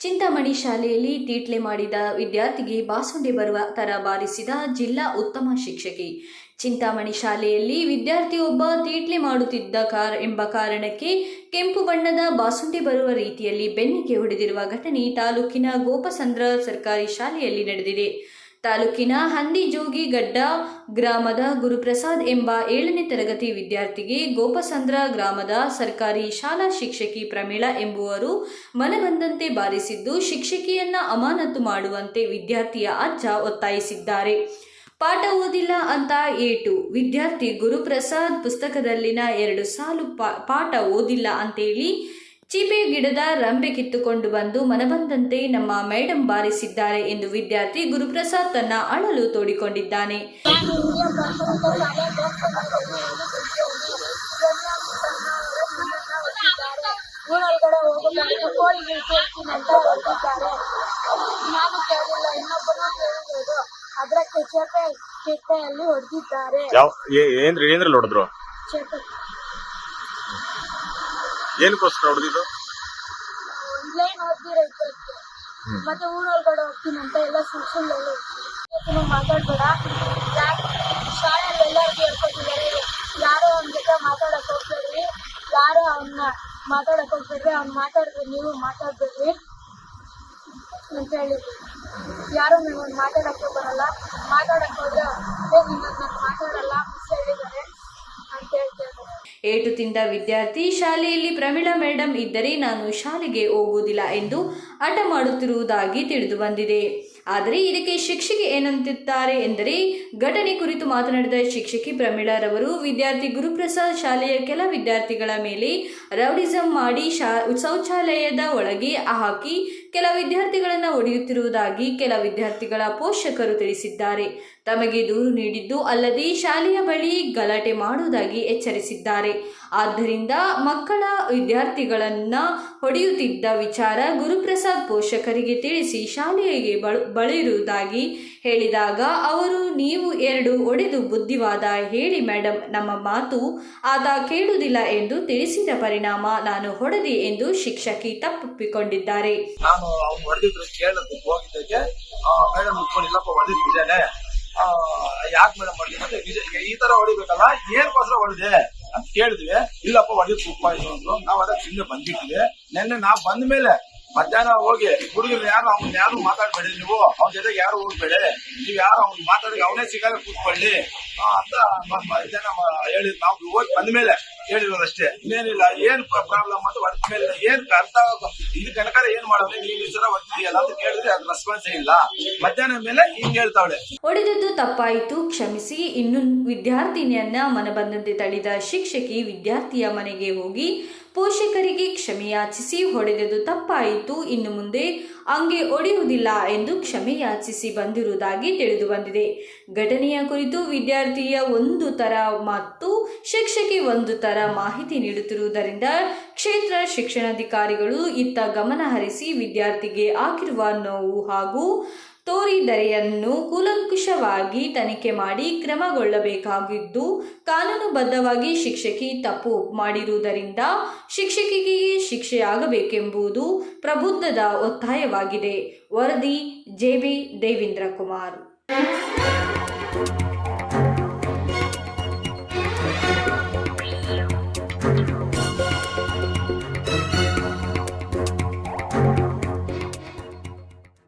ಚಿಂತಾಮಣಿ ಶಾಲೆಯಲ್ಲಿ ತೀಟ್ಲೆ ಮಾಡಿದ ವಿದ್ಯಾರ್ಥಿಗೆ ಬಾಸುಂಡೆ ಬರುವ ತರ ಬಾರಿಸಿದ ಜಿಲ್ಲಾ ಉತ್ತಮ ಶಿಕ್ಷಕಿ. ಚಿಂತಾಮಣಿ ಶಾಲೆಯಲ್ಲಿ ವಿದ್ಯಾರ್ಥಿಯೊಬ್ಬ ತೀಟ್ಲೆ ಮಾಡುತ್ತಿದ್ದ ಕಾರ್ ಎಂಬ ಕಾರಣಕ್ಕೆ ಕೆಂಪು ಬಣ್ಣದ ಬಾಸುಂಡೆ ಬರುವ ರೀತಿಯಲ್ಲಿ ಬೆನ್ನಿಗೆ ಹೊಡೆದಿರುವ ಘಟನೆ ತಾಲೂಕಿನ ಗೋಪಸಂದ್ರ ಸರ್ಕಾರಿ ಶಾಲೆಯಲ್ಲಿ ನಡೆದಿದೆ. ತಾಲೂಕಿನ ಹಂದಿಜೋಗಿ ಗಡ್ಡ ಗ್ರಾಮದ ಗುರುಪ್ರಸಾದ್ ಎಂಬ ಏಳನೇ ತರಗತಿ ವಿದ್ಯಾರ್ಥಿಗೆ ಗೋಪಸಂದ್ರ ಗ್ರಾಮದ ಸರ್ಕಾರಿ ಶಾಲಾ ಶಿಕ್ಷಕಿ ಪ್ರಮೀಳಾ ಎಂಬುವರು ಮನಬಂದಂತೆ ಬಾರಿಸಿದ್ದು, ಶಿಕ್ಷಕಿಯನ್ನ ಅಮಾನತು ಮಾಡುವಂತೆ ವಿದ್ಯಾರ್ಥಿಯ ಅಜ್ಜ ಒತ್ತಾಯಿಸಿದ್ದಾರೆ. ಪಾಠ ಓದಿಲ್ಲ ಅಂತ ಏಟು. ವಿದ್ಯಾರ್ಥಿ ಗುರುಪ್ರಸಾದ್ ಪುಸ್ತಕದಲ್ಲಿನ ಎರಡು ಸಾಲು ಪಾಠ ಓದಿಲ್ಲ ಅಂತೇಳಿ ಚೀಪೆ ಗಿಡದ ರಂಬೆ ಕಿತ್ತುಕೊಂಡು ಬಂದು ಮನಬಂದಂತೆ ನಮ್ಮ ಮೇಡಂ ಬಾರಿಸಿದ್ದಾರೆ ಎಂದು ವಿದ್ಯಾರ್ಥಿ ಗುರುಪ್ರಸಾದ್ ತನ್ನ ಅಳಲು ತೋಡಿಕೊಂಡಿದ್ದಾನೆ. ಅದ್ರ ಚೇಪೆ ಹೊಡೆದಿದ್ದಾರೆ. ಏನ್ರಿ ಏನ್ರಲ್ಲಿ ಹೊಡೆದ್ರು? ಚೇಪೆ ಏನಕ್ಕೋಸ್ಕರ ಹೊಡೆದಿದ್ದು? ಲೈನ್ ಮತ್ತೆ ಊರೊಳಗಡೆ ಹೋಗ್ತೀನಿ ಅಂತ ಎಲ್ಲ ಸುಳ್ಳು ಸುಳ್ಳು. ಮಾತಾಡ್ಬೇಡ. ಶಾಲೆಯಲ್ಲಿ ಎಲ್ಲರಿಗೂ ಹೇಳ್ಕೊತಿದ್ದಾರೆ ಯಾರೋ ಅವ್ನ ಜೊತೆ ಮಾತಾಡಕ್ ಹೋಗ್ಬೇಡ್ರಿ. ಯಾರೋ ಅವನ್ನ ಮಾತಾಡಕ್ ಹೋಗ್ಬೇಡ್ರಿ. ಅವ್ನು ಮಾತಾಡಿದ್ರೆ ನೀವು ಮಾತಾಡ್ಬೇಡ್ರಿ ಅಂತ ಹೇಳಿದ್ರು. ಯಾರು ನೀವು ಮಾತಾಡಕ್ಕೆ ಬರಲ್ಲ. ಮಾತಾಡಕ್ ಹೋದ್ರೆ ಹೋಗಿ ನಾನು ಮಾತಾಡಲ್ಲ. ಏಟು ತಿಂದ ವಿದ್ಯಾರ್ಥಿ ಶಾಲೆಯಲ್ಲಿ ಪ್ರಮೀಳಾ ಮೇಡಂ ಇದ್ದರೆ ನಾನು ಶಾಲೆಗೆ ಹೋಗುವುದಿಲ್ಲ ಎಂದು ಹಠ ಮಾಡುತ್ತಿರುವುದಾಗಿ ತಿಳಿದು ಬಂದಿದೆ. ಆದರೆ ಇದಕ್ಕೆ ಶಿಕ್ಷಕಿ ಏನಂತಿದ್ದಾರೆ ಎಂದರೆ, ಘಟನೆ ಕುರಿತು ಮಾತನಾಡಿದ ಶಿಕ್ಷಕಿ ಪ್ರಮೀಳಾರವರು ವಿದ್ಯಾರ್ಥಿ ಗುರುಪ್ರಸಾದ್ ಶಾಲೆಯ ಕೆಲ ವಿದ್ಯಾರ್ಥಿಗಳ ಮೇಲೆ ರೌಡಿಸಂ ಮಾಡಿ ಶೌಚಾಲಯದ ಒಳಗೆ ಹಾಕಿ ಕೆಲ ವಿದ್ಯಾರ್ಥಿಗಳನ್ನು ಹೊಡೆಯುತ್ತಿರುವುದಾಗಿ ಕೆಲ ವಿದ್ಯಾರ್ಥಿಗಳ ಪೋಷಕರು ತಿಳಿಸಿದ್ದಾರೆ. ತಮಗೆ ದೂರು ನೀಡಿದ್ದು ಅಲ್ಲದೆ ಶಾಲೆಯ ಬಳಿ ಗಲಾಟೆ ಮಾಡುವುದಾಗಿ ಎಚ್ಚರಿಸಿದ್ದಾರೆ. ಆದ್ದರಿಂದ ಮಕ್ಕಳ ವಿದ್ಯಾರ್ಥಿಗಳನ್ನು ಹೊಡೆಯುತ್ತಿದ್ದ ವಿಚಾರ ಗುರುಪ್ರಸಾದ್ ಪೋಷಕರಿಗೆ ತಿಳಿಸಿ ಶಾಲೆಗೆ ಬಳ, ಬಳಿರುವುದಾಗಿ ಹೇಳಿದಾಗ, ಅವರು ನೀವು ಎರಡು ಒಡೆದು ಬುದ್ಧಿವಾದ ಹೇಳಿ ಮೇಡಮ್ ನಮ್ಮ ಮಾತು ಆತ ಕೇಳುವುದಿಲ್ಲ ಎಂದು ತಿಳಿಸಿದ ಪರಿಣಾಮ ನಾನು ಹೊಡೆದೆ ಎಂದು ಶಿಕ್ಷಕಿ ತಪ್ಪಿಕೊಂಡಿದ್ದಾರೆ ನಾನು ಹೊಡೆದಿದ್ರು ಕೇಳೋದಕ್ಕೆ ಹೋಗಿದ್ದಕ್ಕೆ ಮೇಡಮ್ ಮುಟ್ಕೊಂಡು ಇಲ್ಲಪ್ಪ, ಹೊಡೆದಿದ್ದೇನೆ. ಯಾಕೆ ಮೇಡಮ್ ಹೊಡೆದಿ ಮತ್ತೆ ಈ ತರ ಹೊಡಿಬೇಕಲ್ಲ ಏನ್ಕೋಸ್ಕರ ಹೊಡೆದೆ? ಅಂತ ಕೇಳಿದ್ವಿ. ಇಲ್ಲಪ್ಪ ಹೊಡೆದ್ ತುಪ್ಪ ಆಯ್ತು ಅಂದ್ರು. ನಾವ್ ಅದಕ್ಕೆ ಹಿಂದೆ ಬಂದಿದ್ವಿ. ನಿನ್ನೆ ನಾವ್ ಬಂದ ಮೇಲೆ ಮಧ್ಯಾಹ್ನ ಹೋಗಿ ಹುಡುಗರು ಯಾರು ಅವ್ನ ಯಾರು ಮಾತಾಡಬೇಡಿ ನೀವು? ಅವ್ನ ಜೊತೆಗೆ ಯಾರು ಹೋಗ್ಬೇಡಿ? ನೀವು ಯಾರು ಅವ್ನು ಮಾತಾಡಿ ಅವನೇ ಸಿಗಾಗ ಕೂತ್ಕೊಳ್ಳಿ. ಅಂತ ಮಧ್ಯಾಹ್ನ ಹೇಳಿದ್ ನಾವು. ಹೋಗಿ ಬಂದ ಮೇಲೆ ಹೇಳಿರೋದಷ್ಟೇ ಇನ್ನೇನಿಲ್ಲ, ಏನ್ ಪ್ರಾಬ್ಲಮ್ ಅಂತ ವರ್ಕ್ ಮೇಲೆ ಏನ್ ಅರ್ಥ ಇದು ಕನಕರ ಏನ್ ಮಾಡೋದು? ನೀವು ಈ ಸಲ ಹೊಡ್ತಿದೀಯಲ್ಲ ಅಂತ ಕೇಳಿದ್ರೆ ಅದ್ ರೆಸ್ಪಾನ್ಸ್ ಇಲ್ಲ ಮಧ್ಯಾಹ್ನ ಮೇಲೆ ಹಿಂಗ್ ಹೇಳ್ತಾವಳೆ. ಹೊಡೆದದ್ದು ತಪ್ಪಾಯಿತು, ಕ್ಷಮಿಸಿ. ಇನ್ನು ವಿದ್ಯಾರ್ಥಿನಿಯನ್ನ ಮನಬಂದಂತೆ ತಳಿದ ಶಿಕ್ಷಕಿ ವಿದ್ಯಾರ್ಥಿಯ ಮನೆಗೆ ಹೋಗಿ ಪೋಷಕರಿಗೆ ಕ್ಷಮೆಯಾಚಿಸಿ ಹೊಡೆದದ್ದು ತಪ್ಪಾಯಿತು. ಇನ್ನು ಮುಂದೆ ಹಂಗೆ ಒಡೆಯುವುದಿಲ್ಲ ಎಂದು ಕ್ಷಮೆಯಾಚಿಸಿ ಬಂದಿರುವುದಾಗಿ ತಿಳಿದು ಬಂದಿದೆ. ಘಟನೆಯ ಕುರಿತು ವಿದ್ಯಾರ್ಥಿಯ ಒಂದು ತರ ಮತ್ತು ಶಿಕ್ಷಕಿ ಒಂದು ತರ ಮಾಹಿತಿ ನೀಡುತ್ತಿರುವುದರಿಂದ ಕ್ಷೇತ್ರ ಶಿಕ್ಷಣಾಧಿಕಾರಿಗಳು ಇತ್ತ ಗಮನ ಹರಿಸಿ ವಿದ್ಯಾರ್ಥಿಗೆ ಆಗಿರುವ ನೋವು ಹಾಗೂ ತೋರಿದರೆಯನ್ನು ಕೂಲಂಕುಷವಾಗಿ ತನಿಖೆ ಮಾಡಿ ಕ್ರಮಗೊಳ್ಳಬೇಕಾಗಿದ್ದು, ಕಾನೂನುಬದ್ಧವಾಗಿ ಶಿಕ್ಷಕಿ ತಪ್ಪು ಮಾಡಿರುವುದರಿಂದ ಶಿಕ್ಷಕಿಗೆ ಶಿಕ್ಷೆಯಾಗಬೇಕೆಂಬುದು ಪ್ರಬುದ್ಧದ ಒತ್ತಾಯವಾಗಿದೆ. ವರದಿ ಜೆಬಿ ದೇವೇಂದ್ರ ಕುಮಾರ್.